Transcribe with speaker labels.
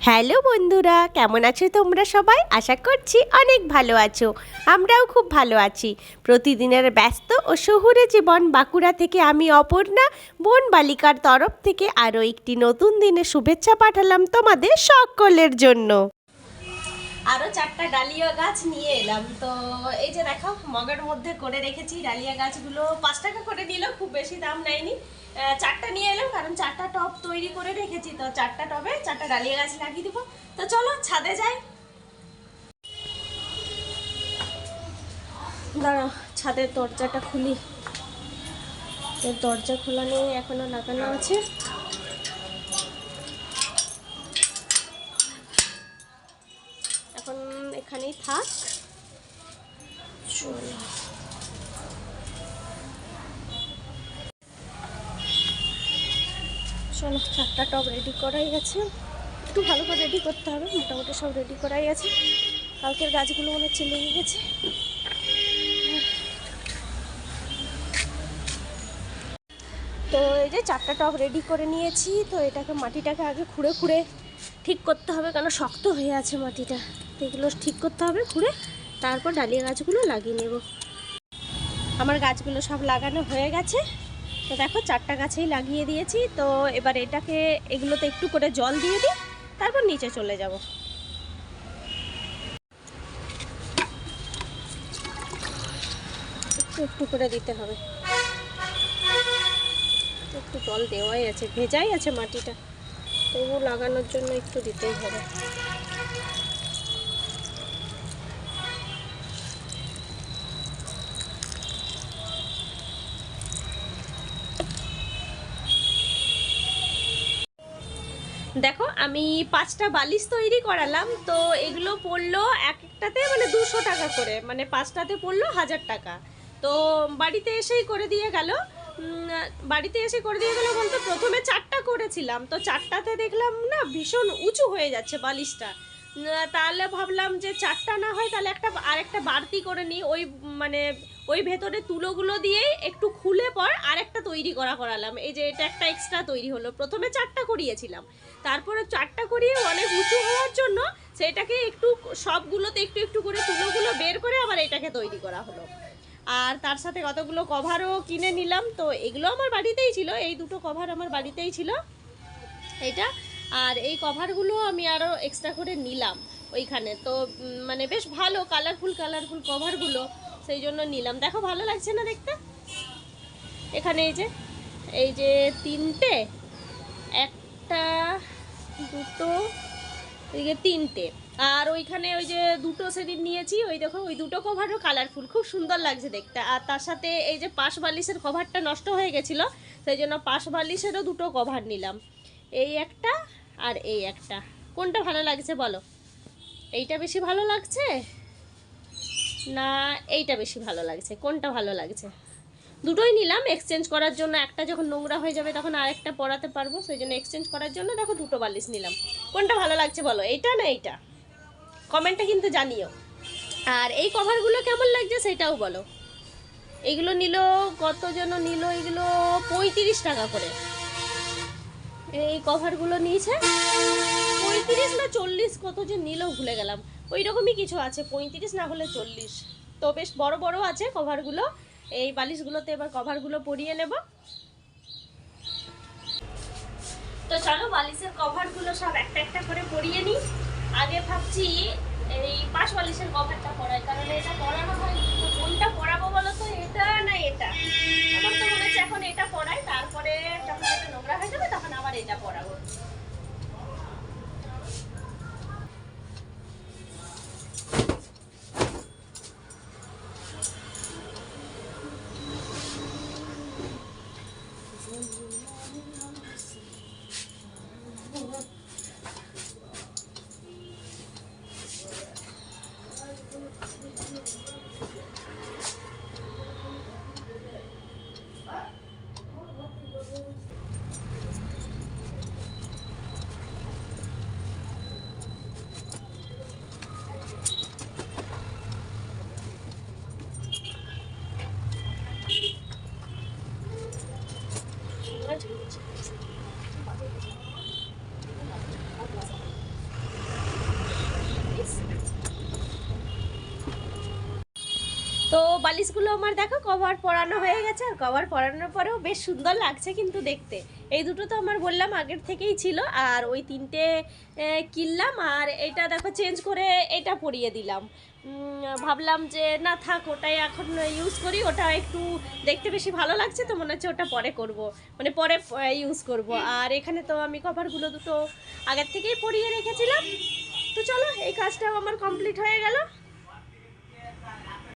Speaker 1: Hello বন্ধুরা, কেমন আছো তোমরা সবাই? আশা করছি অনেক ভালো আছো। আমরাও খুব ভালো আছি। প্রতিদিনের ব্যস্ত ও শহুরে জীবন বাঁকুড়া থেকে আমি অপর্ণা। বোন বালিকার তরফ থেকে আরও একটি নতুন দিনে শুভেচ্ছা পাঠালাম তোমাদের সকলের জন্য। আরও চারটা ডালিয়া গাছ নিয়ে এলাম। তো এই যে দেখো, মগের মধ্যে করে রেখেছি ডালিয়া গাছগুলো। পাঁচ টাকা করে নিল খুব বেশি দাম নেয়নি। চারটা নিয়ে এলাম, কারণ চারটা টব তৈরি করে রেখেছি। তো চারটা টবে চারটা ডালিয়া গাছ লাগিয়ে দিব। তো চলো, ছাদে যাই। দাঁড়াও, ছাদের দরজাটা খুলি। দরজা খোলা নেই, এখনও লাগানো আছে। এখানেই থাক। চলো চলো চারটা টব রেডি করাই আছে। একটু ভালো করে রেডি করতে হবে, মোটামুটি সব রেডি করাই আছে। কালকের গাছগুলো মনে হচ্ছে লেগে গেছে। তো এই যে চারটা টব রেডি করে নিয়েছি, তো এটাকে মাটিটাকে আগে খুঁড়ে খুঁড়ে ঠিক করতে হবে কারণ শক্ত হয়ে আছে মাটিটা। এগুলো ঠিক করতে হবে, খুঁড়ে তারপর ডালিয়া গাছগুলো লাগিয়ে নেব। আমার গাছগুলো সব লাগানো হয়ে গেছে। তো দেখো, চারটা গাছেই লাগিয়ে দিয়েছি। তো এবার এটাকে, এগুলোতে একটু করে জল দিয়ে দিই, তারপর নিচে চলে যাব। একটু একটু করে দিতে হবে। একটু জল দেওয়াই আছে, ভেজাই আছে মাটিটা। তবু লাগানোর জন্য একটু দিতেই হবে। দেখো, আমি পাঁচটা বালিশ তৈরি করালাম, তো এগুলো পড়ল এক একটাতে মানে দুশো টাকা করে মানে পাঁচটাতে পড়ল হাজার টাকা। তো বাড়িতে এসেই করে দিয়ে গেল। বাড়িতে এসে করে দিয়ে গেল বলতে প্রথমে চারটা করেছিলাম। তো চারটাতে দেখলাম, না, ভীষণ উঁচু হয়ে যাচ্ছে বালিশটা। তাহলে ভাবলাম যে চারটা না হয় তাহলে একটা আরেকটা বাড়তি করে নিই। ওই মানে ওই ভেতরে তুলোগুলো দিয়ে একটু খুলে পর আরেকটা তৈরি করা করালাম। এই যে এটা একটা এক্সট্রা তৈরি হলো। প্রথমে চারটা করিয়েছিলাম। তারপরে চারটা করিয়ে অনেক উঁচু হওয়ার জন্য সেটাকে একটু সবগুলোতে একটু একটু করে তুলোগুলো বের করে আবার এটাকে তৈরি করা হলো। আর তার সাথে কতগুলো কভারও কিনে নিলাম। তো এগুলো আমার বাড়িতেই ছিল, এই দুটো কভার আমার বাড়িতেই ছিল। এটা, আর এই কভারগুলো আমি আরও এক্সট্রা করে নিলাম ওইখানে। তো মানে বেশ ভালো কালারফুল কালারফুল কভারগুলো সেই জন্য নিলাম। দেখো, ভালো লাগছে না দেখতে? এখানে এই যে এই যে তিনটে, একটা, দুটো এই যে তিনটে। আর ওইখানে ওই যে দুটো সেদিন নিয়েছি, ওই দেখো, ওই দুটো কভারও কালারফুল খুব সুন্দর লাগছে দেখতে। আর তার সাথে এই যে পাশ বালিশের কভারটা নষ্ট হয়ে গেছিল, সেই জন্য পাশ বালিশেরও দুটো কভার নিলাম। এই একটা আর এই একটা। কোনটা ভালো লাগছে বলো? এইটা বেশি ভালো লাগছে? না, এইটা বেশি ভালো লাগছে। কোনটা ভালো লাগছে? দুটোই নিলাম এক্সচেঞ্জ করার জন্য একটা যখন নোংরা হয়ে যাবে তখন আরেকটা পরাতে পারব, সেই জন্য এক্সচেঞ্জ করার জন্য দেখো দুটো বালিশ নিলাম। কোনটা ভালো লাগছে বলো? এইটা না এইটা? কমেন্টে কিন্তু জানিও। আর এই কভারগুলো কেমন লাগছে সেটাও বলো। এগুলো নিল কত যেন নিল, এগুলো পঁয়ত্রিশ টাকা করে। এই কভারগুলো নিয়েছে, পঁয়ত্রিশ না চল্লিশ কত যে নিল ভুলে গেলাম। ওই রকমই কিছু আছে, পঁয়ত্রিশ না হলে চল্লিশ। তো বেশ বড় বড় আছে কভারগুলো এই বালিশগুলোতে এবার কভারগুলো পরিয়ে নেব। তো চলো বালিশের কভারগুলো সব একটা একটা করে পরিয়ে নিই। ভাবছি এই পাশ বালিশের কভারটা পরাই, কারণ এটা পরানো হয় কোনটা পরাবো বলো তো? এটা না এটা? আমার তো মনে হচ্ছে এখন এটা পরাই, তারপরে যখন এটা নোংরা হয়ে বালিশগুলো আমার দেখো কভার পরানো হয়ে গেছে আর কভার পরানোর পরেও বেশ সুন্দর লাগছে কিন্তু দেখতে। এই দুটো তো আমার বললাম আগের থেকেই ছিল আর ওই তিনটে কিনলাম আর এটা দেখো চেঞ্জ করে এটা পরিয়ে দিলাম। ভাবলাম যে না থাক ওটাই এখন ইউজ করি ওটা একটু দেখতে বেশি ভালো লাগছে তো মনে হচ্ছে ওটা পরে করব মানে পরে ইউজ করব। আর এখানে তো আমি কভারগুলো দুটো আগের থেকেই পরিয়ে রেখেছিলাম। তো চলো এই কাজটাও আমার কমপ্লিট হয়ে গেল।